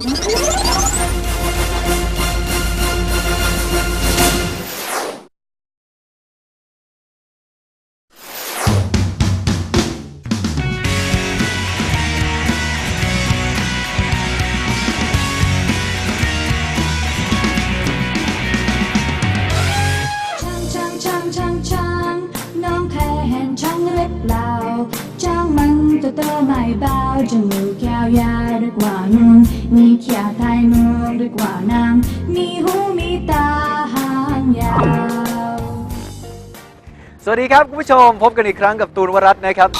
Música างมันตัวโตไม่เบาจมูกยาวยาวด้วยกว่านุ่นมีเขียวไทยมุกด้วยกว่านางมีหูมีตาหางยาว สวัสดีครับคุณผู้ชมพบกันอีกครั้งกับตูนวรัตน์นะครับ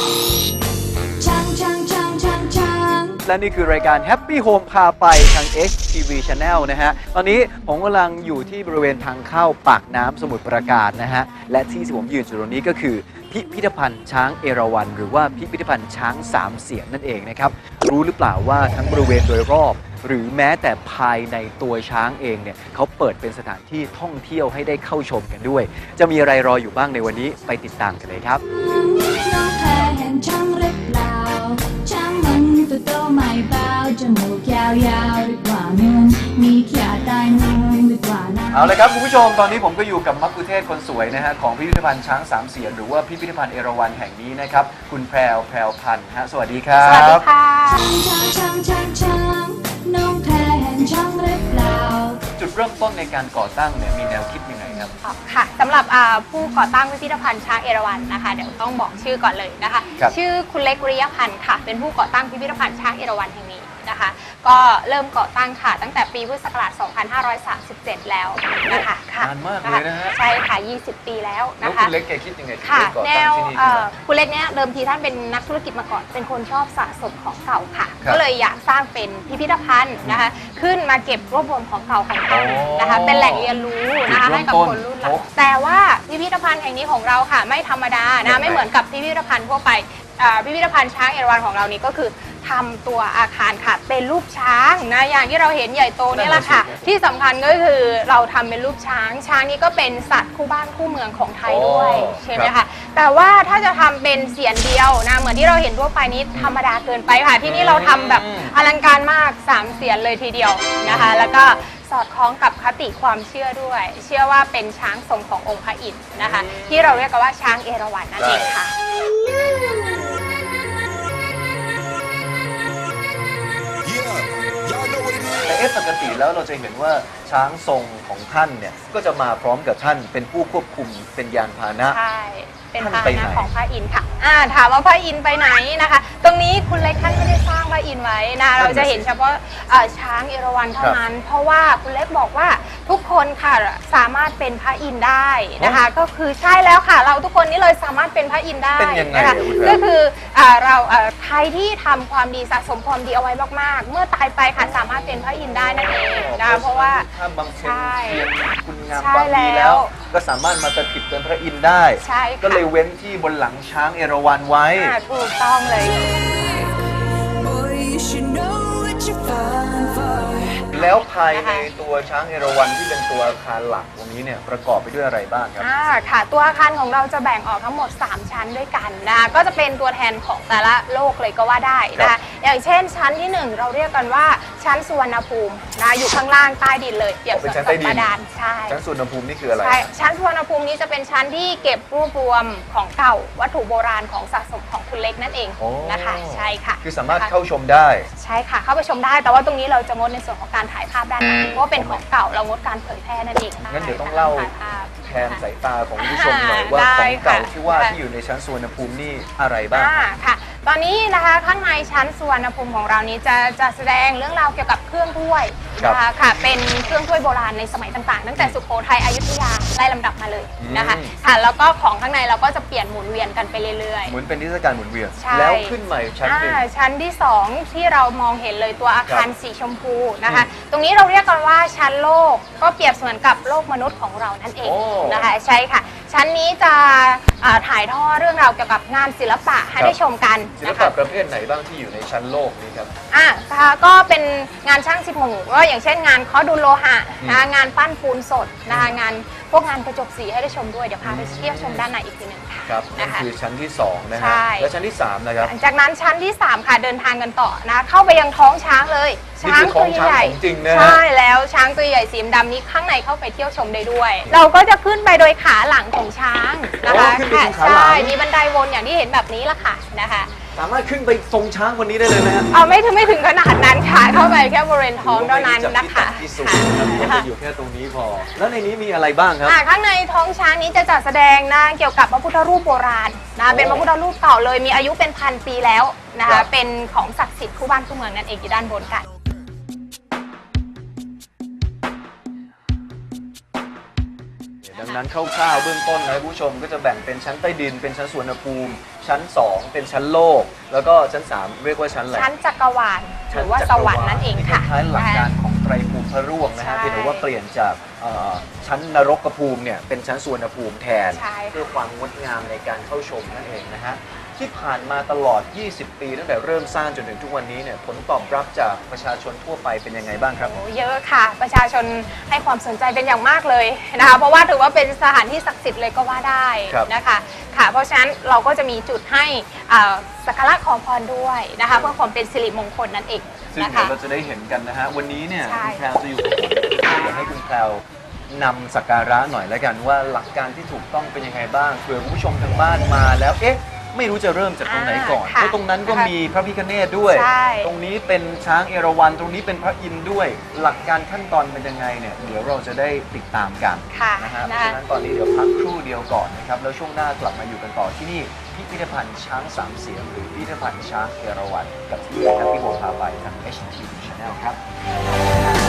และนี่คือรายการ Happy Home พาไปทาง HTV Channel นะฮะ ตอนนี้ผมกำลังอยู่ที่บริเวณทางเข้าปากน้ำสมุทรปราการนะฮะ และที่ผมยืนอยู่ตรงนี้ก็คือพิพิธภัณฑ์ช้างเอราวัณหรือว่าพิพิธภัณฑ์ช้างสามเสียนนั่นเองนะครับ รู้หรือเปล่าว่าทั้งบริเวณโดยรอบ หรือแม้แต่ภายในตัวช้างเองเนี่ยเขาเปิดเป็นสถานที่ท่องเที่ยวให้ได้เข้าชมกันด้วย จะมีอะไรรออยู่บ้างในวันนี้ไปติดตามกันเลยครับ จมูกยาวยาวด้วยกว่านุ่นมีเขียวไทยมุกด้วยกว่านางเอาเลยครับคุณผู้ชมตอนนี้ผมก็อยู่กับมักคุเทศคนสวยนะฮะของพิพิธภัณฑ์ช้างสามเสียนหรือว่าพิพิธภัณฑ์เอราวัณแห่งนี้นะครับคุณแพรวแพรวพันธ์ฮะสวัสดีครับสวัสดีค่ะช้างช้างช้างช้างน้องเคยเห็นช้างเล็บเปล่า จุดเริ่มต้นในการก่อตั้งเนี่ยมีแนวคิดยังไงครับ ค่ะสำหรับอ่าผู้ก่อตั้งพิพิธภัณฑ์ช้างเอราวัณนะคะเดี๋ยวต้องบอกชื่อก่อนเลยนะคะ ครับ ชื่อคุณเล็กวิริยพันธ์ค่ะ เป็นผู้ก่อตั้งพิพิธภัณฑ์ช้างเอราวัณแห่งนี้ นะคะ ก็เริ่มก่อตั้งค่ะ ตั้งแต่ปีพุทธศักราช 2537 แล้วนะคะค่ะนานมากเลยนะฮะใช่ค่ะ 20 ปีแล้วแล้วนะคะคุณเล็กแกคิดยังไงถึงค่ะได้ก่อแนตั้งวที่นี่เอ่ขึ้นอมา คุณเล็กเนี่ยเดิมทีท่านเป็นนักธุรกิจมาก่อน เป็นคนชอบสะสมของเก่าค่ะ ครับก็เลยอยากสร้างเป็นพิพิธภัณฑ์นะคะ ขึ้นมาเก็บรวบรวมของเก่าของท่านโอ้นะคะ เป็นแหล่งเรียนรู้นะคะจุดเริ่มให้กับต้นคนรุ่นหลัโอ้งแต่ว่าพิพิธภัณฑ์แห่งนี้ของเราค่ะ ไม่ธรรมดายังไงนะ ไม่เหมือนกับพิพิธภัณฑ์ทั่วไปอ่าพิพิธภัณฑ์ช้างเอราวัณของเรานี้ก็คือทำตัวอาคารค่ะ เป็นรูปช้างนะอย่างที่เราเห็นใหญ่โตเนี่ยแหละค่ะ ที่สำคัญก็คือเราทำเป็นรูปช้าง ช้างนี้ก็เป็นสัตว์คู่บ้านคู่เมืองของไทยด้วยโอ้ใช่ไหมคะแต่ว่าถ้าจะทำเป็นเสียนเดียวนะเหมือนที่เราเห็นทั่วไปนี้ธรรมดาเกินไปค่ะ ที่นี่เราทำแบบอืมอลังการมาก3เสียนเลยทีเดียวนะคะ แล้วก็สอดคล้องกับคติความเชื่อด้วย เชื่อว่าเป็นช้างทรงขององค์พระอินทร์นะคะ ที่เราเรียกกันว่าช้างเอราวัณนั่นเองค่ะ แต่เอ๊ะปกติแล้วเราจะเห็นว่าช้างทรงของท่านเนี่ยก็จะมาพร้อมกับท่านเป็นผู้ควบคุมเป็นยานพาหนะ ใช่ เป็นท่านพาไปหไหนนะของพระอินทร์ค่ะอ่าถามว่าพระอินทร์ไปไหนนะคะ ตรงนี้คุณเล็กท่านไม่ได้สร้างพระอินทร์ไว้นะ เราจะเห็นเฉพาะเอ่อช้างเอราวัณเท่านั้น เพราะว่าคุณเล็กบอกว่า ทุกคนค่ะสามารถเป็นพระอินทร์ได้นะคะ ก็คือใช่แล้วค่ะ เราทุกคนนี่เลยสามารถเป็นพระอินทร์ได้เป็นยังไงนะคะเนี่ยคุณแพรก็คืออ่าเราเอ่อใครที่ทำความดีสะสมความดีเอาไว้มากๆ เมื่อตายไปค่ะสามารถเป็นพระอินทร์ได้นั่นเองนะคะเพราะว่า ถ้าบางเพ็ญใช่เพียรคุณงามใช่ความดีแล้แล้ว ว ก็สามารถมาสถิตเป็นพระอินทร์ได้ ใช่ค่ะ ก็เลยเว้นที่บนหลังช้างเอราวัณไว้ อ่าถูกต้องเลย Boy you should know what you're falling for แล้วภายในนะคะตัวช้างเอราวัณที่เป็นตัวอาคารหลักตรงนี้เนี่ยประกอบไปด้วยอะไรบ้างครับ อ่าค่ะ ตัวอาคารของเราจะแบ่งออกทั้งหมด 3 ชั้นด้วยกันนะคะก็จะเป็นตัวแทนของแต่ละโลกเลยก็ว่าได้นะครัคะบ อย่างเช่นชั้นที่ 1 เราเรียกกันว่า ชั้นสุวรรณภูมินะอยู่ข้างล่างใต้ดินเลยเปรียบเป็นเสมืชั้อนนใต้กับดินบาดาลใช่ ชั้นสุนภูมินี่คืออะไร ใช่ชั้นสุวรรณภูมินี้จะเป็นชั้นที่เก็บรวบรวมของเก่าวัตถุโบราณของสะสมของคุณเล็กนั่นเองโอ้ นะคะใช่ค่ะคือสามารถนะคะเข้าชมได้ ใช่ค่ะ เข้าไปชมได้แต่ว่าตรงนี้เราจะงดในส่วนของการถ่ายภาพด้านในเพราะว่าเป็นของเก่าเรางดการเผยแพร่นั่นเองงั้นเดี๋ยวต้องเล่า ถ่ายภาพ แทนสายตาของคุณผู้ชมหน่อยว่าได้ของเก่าค่ะ ที่ว่าค่ะที่อยู่ในชั้นสุวรรณภูมินี่อะไรบ้าง อ่าค่ะ ตอนนี้นะคะข้างในชั้นสุวรรณภูมิของเรานี้จะจะแสดงเรื่องราวเกี่ยวกับเครื่องถ้วยนะคะค่ะเป็นเครื่องถ้วยโบราณในสมัยต่างๆ ตั้งแต่สุโขทัยอยุธยาไล่ลำดับมาเลยนะคะอืมค่ะแล้วก็ของข้างในเราก็จะเปลี่ยนหมุนเวียนกันไปเรื่อย เหมือนเป็นนิทรรศการหมุนเวียนใช่ แล้วขึ้นใหม่ชั้นหนึ่ง อ่าชั้นที่ 2 ที่เรามองเห็นเลยตัวอาคารครับสีชมพูนะคะอืมตรงนี้เราเรียกกันว่าชั้นโลกก็เปรียบเสมือนกับโลกมนุษย์ของเรานั่นเองโอ้ นะคะใช่ค่ะ ชั้นนี้จะอ่าถ่ายทอดเรื่องราวเกี่ยวกับงานศิลปะให้ได้ชมกันศิลนะปะคะ ประเภทไหนบ้างที่อยู่ในชั้นโลกนี้ครับ อะค่ะก็เป็นงานช่างสิบหมู่ก็อย่างเช่นงานเคาะดูโลหะนะคะงานปั้นปูนสดนะคะงานพวกงานกระจกสีให้ได้ชมด้วย เดี๋ยวพาไปเที่ยวชมด้านในอีกทีหนึ่งค่ะครับนั่นนะคะ คือชั้นที่2นะใช่ฮะแล้วชั้นที่3นะครับหลังจากนั้นชั้นที่ 3 ค่ะเดินทางกันต่อนะเข้าไปยังท้องช้างเลยนี่คือท้องช้างใหญ่ของจริงนะฮะ ใช่แล้วช้างตัวใหญ่สีดำนี้ข้างในเข้าไปเที่ยวชมได้ด้วย เราก็จะขึ้นไปโดยขาหลังของช้างนะคะโอ้ขึ้นไปตรงขาหลัง ใช่มีบันไดวนอย่างที่เห็นแบบนี้ละค่ะนะคะสามารถขึ้นไปทรงช้างวันนี้ได้เลยนะฮะเอาไม่ถึงไม่ถึงขนาดนั้นค่ะเข้าไปแค่บริเวณท้องเท่านั้นนะคะที่สุดนะครับก็จะอยู่แค่ตรงนี้พอ แล้วในนี้มีอะไรบ้างครับ อ่าข้างในท้องช้างนี้จะจัดแสดงนะเกี่ยวกับพระพุทธรูปโบราณนะโอ้เป็นพระพุทธรูปเก่าเลยมีอายุเป็นพันปีแล้วนะครัคะบ เป็นของศักดิ์สิทธิ์คู่บ้านคู่เมืองนั่นเองอยู่ด้านบนค่ะ นั้นคร่าวๆเบื้องต้นนะผู้ชมก็จะแบ่งเป็นชั้นใต้ดิน เป็นชั้นสวนภูมิ ชั้น 2 เป็นชั้นโลก แล้วก็ชั้น 3 เรียกว่าชั้นอะไรชั้นจักรวาลหรือว่าสวรรค์นั่นเองค่ะคล้ายๆหลักการของไตรภูมิพระร่วงนะฮะใช่เพียงแต่ว่าเปลี่ยนจากเอ่อชั้นนรกภูมิเนี่ยเป็นชั้นสวนภูมิแทนใช่ค่ะเพื่อความงดงามในการเข้าชมนั่นเองนะฮะ ที่ผ่านมาตลอด 20 ปี ตั้งแต่เริ่มสร้างจนถึงทุกวันนี้เนี่ยผลตอบรับจากประชาชนทั่วไปเป็นยังไงบ้างครับ โอ้เยอะค่ะประชาชนให้ความสนใจเป็นอย่างมากเลยนะคะเพราะว่าถือว่าเป็นสถานที่ศักดิ์สิทธิ์เลยก็ว่าได้ครับนะคะค่ะ เพราะฉะนั้นเราก็จะมีจุดให้อ่าสักการะขอพรด้วยนะคะเพื่อความเป็นสิริมงคลนั่นเองซึ่งนะเดี๋ยคะวเราจะได้เห็นกันนะฮะ วันนี้เนี่ยใช่ คุณแพรวจะอยู่กับผมเดี๋ยวให้คุณแพรวนำสักการะหน่อยแล้วกันว่าหลักการที่ถูกต้องเป็นยังไงบ้างเผื่อคุณผู้ชมทางบ้านมาแล้วเอ๊ะ ไม่รู้จะเริ่มจากตรงไหนก่อนอ่าค่ะเพราะตรงนั้นก็นะคะมีพระพิฆเนศด้วย ใช่ ตรงนี้เป็นช้างเอราวัณตรงนี้เป็นพระอินทร์ด้วย หลักการขั้นตอนเป็นยังไงเนี่ยเดี๋ยวเราจะได้ติดตามกัน ค่ะนะฮะเพนะราะฉะนั้นตอนนี้เดี๋ยวพักครู่เดียวก่อนนะครับ แล้วช่วงหน้ากลับมาอยู่กันต่อที่นี่พิพิธภัณฑ์ช้างสามเสียงหรือพิพิธภัณฑ์ช้างเอราวัณกับที่แฮปปี้โบพาไปทาง HTV Channel ครับ